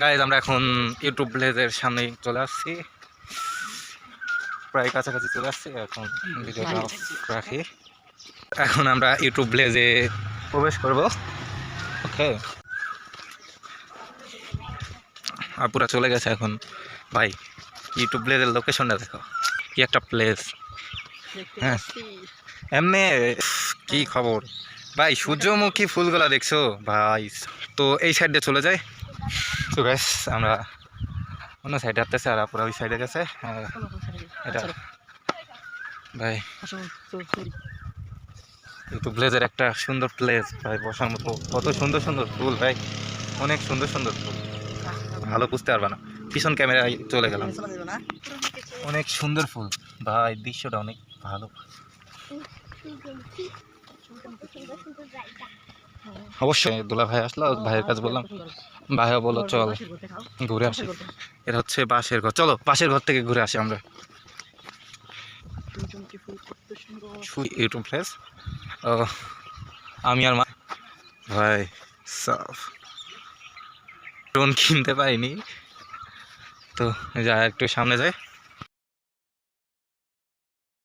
Guys আমরা এখন YouTube ভিলেজের সামনে চলে আসছি। প্রায় কাছাকাছি চলে আসছি এখন ভিডিওটা রাখি। এখন আমরা ইউটিউব ভিলেজে প্রবেশ করব। ওকে আপুরা চলে গেছে এখন। ভাই ইউটিউব ভিলেজের লোকেশনটা দেখো। কি একটা প্লেস হ্যাঁ। এমনি কি খবর? ভাই, সূর্যমুখী ফুলগুলা দেখছ? ভাই, তো এই সাইড দিয়ে চলে যাই। তো গ্যাস আমরা অন্য সাইডে আসতেছে আর আপুরা ওই সাইডে গেছে। এটা, ভাই কিন্তু প্লেসের একটা সুন্দর প্লেস ভাই, বসার মতো। কত সুন্দর সুন্দর ফুল, ভাই। অনেক সুন্দর সুন্দর ফুল। ভালো বুঝতে পারবে না। পিছন ক্যামেরায় চলে গেলাম। অনেক সুন্দর ফুল। ভাই, দৃশ্যটা অনেক ভালো। অবশ্যই। দোলা ভাই আসলো, ভাইয়ের কাছে বললাম, ভাইও বলো, চল, ঘুরে আসি। এটা হচ্ছে বাঁশের ঘর। চলো, বাঁশের ঘর থেকে ঘুরে আসি আমরা। আমি আর মা ভাই, সাফ। ড্রোন কিনতে পারিনি। তো যা, একটু সামনে যাই।